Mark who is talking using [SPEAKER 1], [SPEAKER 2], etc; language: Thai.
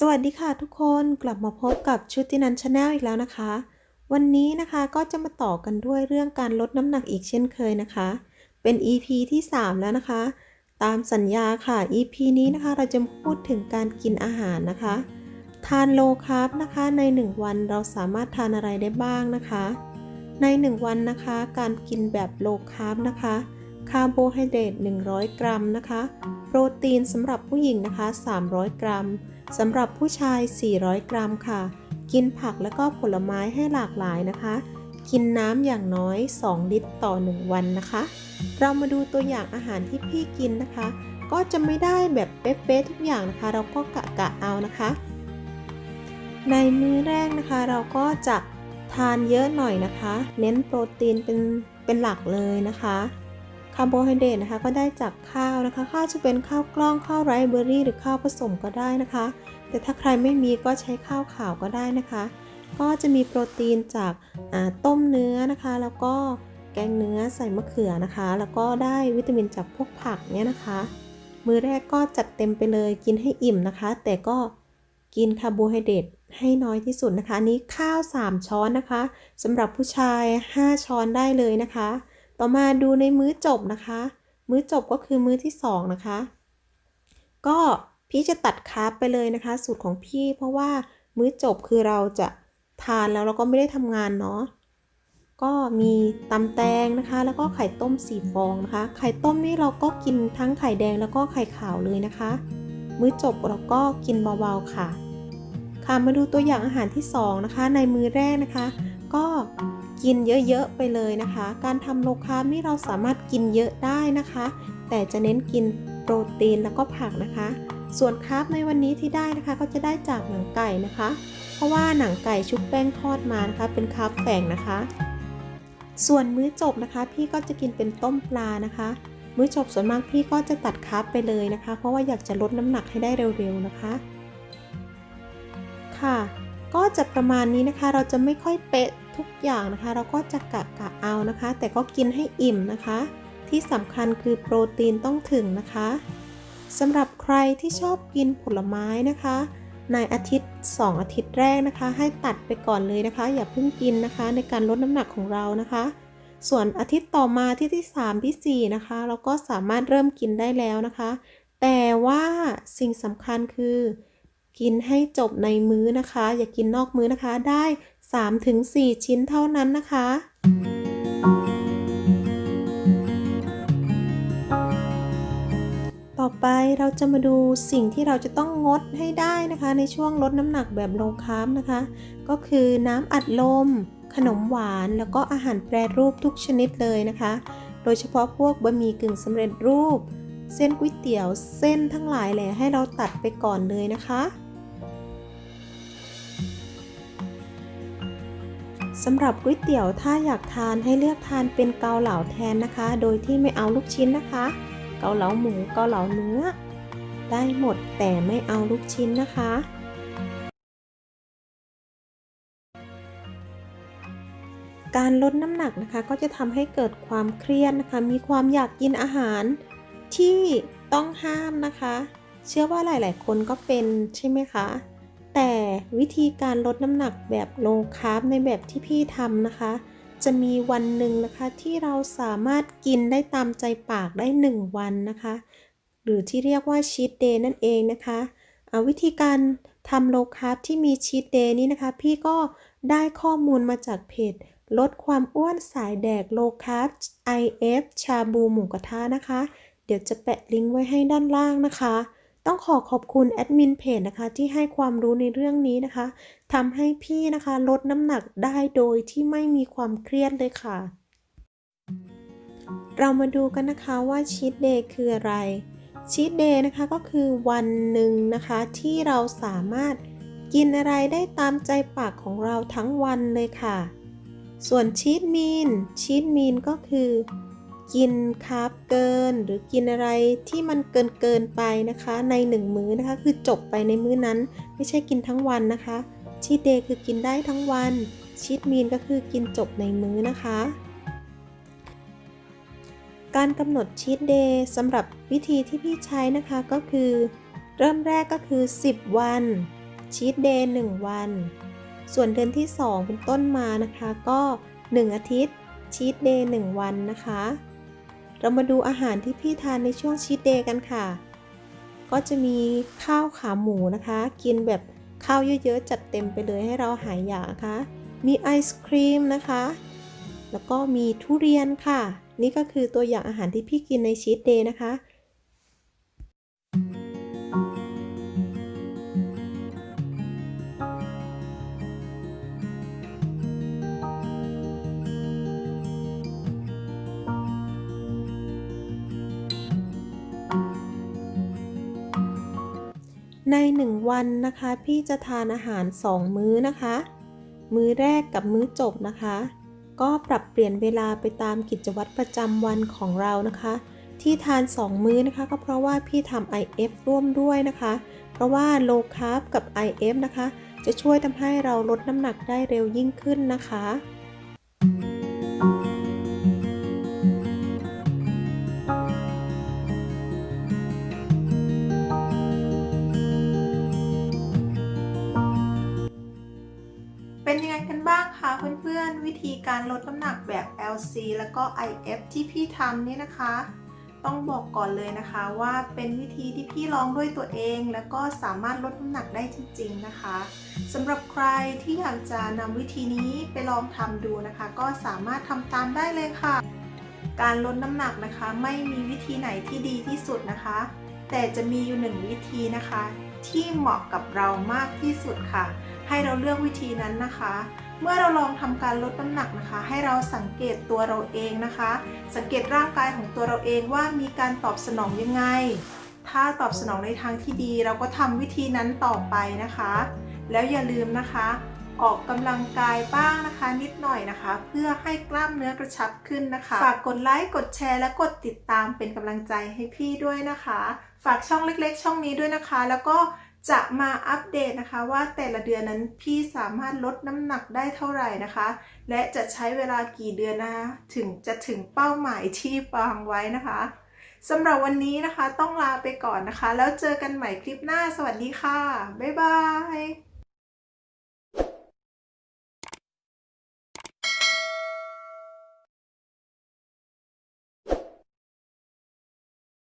[SPEAKER 1] สวัสดีค่ะทุกคนกลับมาพบกับชุตินันชาแนลอีกแล้วนะคะ วันนี้นะคะก็จะมาต่อกันด้วยเรื่องการลดน้ำหนักอีกเช่นเคยนะคะ เป็น EP ที่ 3 แล้วนะคะ ตามสัญญาค่ะ EP นี้นะคะ เราจะพูดถึงการกินอาหารนะคะ ทานโลคาร์บนะคะใน 1 วันเราสามารถทานอะไรได้บ้างนะคะ ใน 1 วันนะคะ การกินแบบโลคาร์บนะคะคาร์โบไฮเดรต100 กรัมนะคะ โปรตีนสำหรับผู้หญิงนะคะ 300 กรัม สำหรับผู้ชาย 400 กรัมค่ะ กินผักและก็ผลไม้ให้หลากหลายนะคะ กินน้ำอย่างน้อย 2 ลิตรต่อ 1 วันนะคะ เรามาดูตัวอย่างอาหารที่พี่กินนะคะ ก็จะไม่ได้แบบเป๊ะๆทุกอย่างนะคะ เราก็กะกะเอานะคะ ในมื้อแรกนะคะเราก็จะทานเยอะหน่อยนะคะ เน้นโปรตีนเป็นเป็นหลักเลยนะคะาร์โบไฮเดรตนะคะก็ได้จากข้าวนะคะ ข้าวจะเป็นข้าวกล้องข้าวไรซ์เบอร์รี่หรือข้าวผสมก็ได้นะคะ แต่ถ้าใครไม่มีก็ใช้ข้าวขาวก็ได้นะคะ ก็จะมีโปรตีนจากต้มเนื้อนะคะ แล้วก็แกงเนื้อใส่มะเขือนะคะ แล้วก็ได้วิตามินจากพวกผักเนี่ยนะคะ มื้อแรกก็จัดเต็มไปเลยกินให้อิ่มนะคะ แต่ก็กินคาร์โบไฮเดรตให้น้อยที่สุดนะคะ อันนี้ข้าว 3 ช้อนนะคะสำหรับผู้ชาย 5 ช้อนได้เลยนะคะ ต่อมาดูในมื้อจบนะคะ มื้อจบก็คือมื้อที่ 2 นะคะ ก็พี่จะตัดคาร์บไปเลยนะคะ สูตรของพี่ เพราะว่ามื้อจบคือเราจะทานแล้วเราก็ไม่ได้ทำงานเนาะก็มีตำแตงนะคะ แล้วก็ไข่ต้มสีฟองนะคะ ไข่ต้มนี่เราก็กินทั้งไข่แดงแล้วก็ไข่ขาวเลยนะคะ มื้อจบเราก็กินเบาๆค่ะ ค่ะมาดูตัวอย่างอาหารที่ 2 นะคะ ในมื้อแรกนะคะ ก็กินเยอะๆไปเลยนะคะ การทำโลคาร์บนี่เราสามารถกินเยอะได้นะคะ แต่จะเน้นกินโปรตีนแล้วก็ผักนะคะ ส่วนคาร์บในวันนี้ที่ได้นะคะ ก็จะได้จากหนังไก่นะคะ เพราะว่าหนังไก่ชุบแป้งทอดมานะคะ เป็นคาร์บแฝงนะคะ ส่วนมื้อจบนะคะ พี่ก็จะกินเป็นต้มปลานะคะ มื้อจบส่วนมากพี่ก็จะตัดคาร์บไปเลยนะคะ เพราะว่าอยากจะลดน้ำหนักให้ได้เร็วๆนะคะ ค่ะ ก็จะประมาณนี้นะคะ เราจะไม่ค่อยเป๊ะทุกอย่างนะคะ เราก็จะกะกะเอานะคะ แต่ก็กินให้อิ่มนะคะ ที่สำคัญคือโปรตีนต้องถึงนะคะสำหรับใครที่ชอบกินผลไม้นะคะ ในอาทิตย์ 2 อาทิตย์แรกนะคะ ให้ตัดไปก่อนเลยนะคะ อย่าเพิ่งกินนะคะ ในการลดน้ำหนักของเรานะคะ ส่วนอาทิตย์ต่อมาที่ที่ 3 ที่ 4 นะคะ เราก็สามารถเริ่มกินได้แล้วนะคะ แต่ว่าสิ่งสำคัญคือ กินให้จบในมื้อนะคะ อย่ากินนอกมื้อนะคะ ได้ 3-4 ชิ้นเท่านั้นนะคะต่อไปเราจะมาดูสิ่งที่เราจะต้องงดให้ได้นะคะ ในช่วงลดน้ำหนักแบบโลคาร์บนะคะ ก็คือน้ำอัดลม ขนมหวานแล้วก็อาหารแปรรูปทุกชนิดเลยนะคะ โดยเฉพาะพวกบะหมี่กึ่งสำเร็จรูป เส้นก๋วยเตี๋ยวเส้นทั้งหลายแหละให้เราตัดไปก่อนเลยนะคะ สำหรับก๋วยเตี๋ยวถ้าอยากทานให้เลือกทานเป็นเกาเหลาแทนนะคะ โดยที่ไม่เอาลูกชิ้นนะคะ เกาเหลาหมูเกาเหลาเนื้อ ได้หมดแต่ไม่เอาลูกชิ้นนะคะ การลดน้ำหนักนะคะก็จะทำให้เกิดความเครียดนะคะ มีความอยากกินอาหารที่ต้องห้ามนะคะ เชื่อว่าหลาย ๆ คนก็เป็นใช่ไหมคะ แต่วิธีการลดน้ำหนักแบบโลคาร์บในแบบที่พี่ทำนะคะ จะมีวันหนึ่งนะคะที่เราสามารถกินได้ตามใจปากได้ 1 วันนะคะ หรือที่เรียกว่าชีตเดย์นั่นเองนะคะวิธีการทำโลคาร์บที่มีชีตเดย์นี้นะคะ พี่ก็ได้ข้อมูลมาจากเพจลดความอ้วนสายแดกโลคาร์บ IF ชาบูหมูกระทะนะคะ เดี๋ยวจะแปะลิงก์ไว้ให้ด้านล่างนะคะ ต้องขอขอบคุณแอดมินเพจนะคะที่ให้ความรู้ในเรื่องนี้นะคะทำให้พี่นะคะลดน้ำหนักได้โดยที่ไม่มีความเครียดเลยค่ะ เรามาดูกันนะคะว่าชีตเดย์คืออะไรชีตเดย์นะคะก็คือวันหนึ่งนะคะที่เราสามารถกินอะไรได้ตามใจปากของเราทั้งวันเลยค่ะ ส่วนชีตมีนชีตมีนก็คือ กินคาร์บเกิน หรือกินอะไรที่มันเกินเกินไปนะคะ ในหนึ่งมื้อนะคะ คือจบไปในมื้อนั้น ไม่ใช่กินทั้งวันนะคะชีตเดย์คือกินได้ทั้งวันชีตมีนก็คือกินจบในมื้อนะคะ การกำหนดชีตเดย์สำหรับวิธีที่พี่ใช้นะคะก็คือ เริ่มแรกก็คือ 10 วันชีตเดย์1วัน ส่วนเดือนที่ 2 เป็นต้นมานะคะ ก็ 1 อาทิตย์ชีตเดย์1วันนะคะ เรามาดูอาหารที่พี่ทานในช่วงชีตเดย์กันค่ะ ก็จะมีข้าวขาหมูนะคะ กินแบบข้าวเยอะๆ จัดเต็มไปเลยให้เราหายอยากนะคะมีไอศครีมนะคะ แล้วก็มีทุเรียนค่ะ นี่ก็คือตัวอย่างอาหารที่พี่กินในชีตเดย์นะคะ ใน 1 วันนะคะ พี่จะทานอาหาร 2 มื้อนะคะ มื้อแรกกับมื้อจบนะคะ ก็ปรับเปลี่ยนเวลาไปตามกิจวัตรประจำวันของเรานะคะ ที่ทาน 2 มื้อนะคะ ก็เพราะว่าพี่ทำ IF ร่วมด้วยนะคะ เพราะว่า low carb กับ IF นะคะ จะช่วยทำให้เราลดน้ำหนักได้เร็วยิ่งขึ้นนะคะ เพื่อนๆ วิธีการลดน้ำหนักแบบ LC แล้วก็ IF ที่พี่ทำนี่นะคะ ต้องบอกก่อนเลยนะคะว่าเป็นวิธีที่พี่ลองด้วยตัวเอง แล้วก็สามารถลดน้ำหนักได้จริง ๆนะคะสำหรับใครที่อยากจะนำวิธีนี้ไปลองทำดูนะคะ ก็สามารถทำตามได้เลยค่ะ การลดน้ำหนักนะคะ ไม่มีวิธีไหนที่ดีที่สุดนะคะ แต่จะมีอยู่หนึ่งวิธีนะคะ ที่เหมาะกับเรามากที่สุดค่ะ ให้เราเลือกวิธีนั้นนะคะ เมื่อเราลองทำการลดน้ำหนักนะคะ ให้เราสังเกตตัวเราเองนะคะ สังเกตร่างกายของตัวเราเองว่ามีการตอบสนองยังไง ถ้าตอบสนองในทางที่ดี เราก็ทำวิธีนั้นต่อไปนะคะ แล้วอย่าลืมนะคะ ออกกำลังกายบ้างนะคะ นิดหน่อยนะคะ เพื่อให้กล้ามเนื้อกระชับขึ้นนะคะ ฝากกดไลค์กดแชร์และกดติดตามเป็นกำลังใจให้พี่ด้วยนะคะ ฝากช่องเล็กๆ ช่องนี้ด้วยนะคะ แล้วก็ จะมาอัปเดตนะคะว่าแต่ละเดือนนั้นพี่สามารถลดน้ำหนักได้เท่าไหร่นะคะ และจะใช้เวลากี่เดือนนะคะถึงจะถึงเป้าหมายที่วางไว้นะคะสำหรับวันนี้นะคะต้องลาไปก่อนนะคะ แล้วเจอกันใหม่คลิปหน้าสวัสดีค่ะ บ๊ายบาย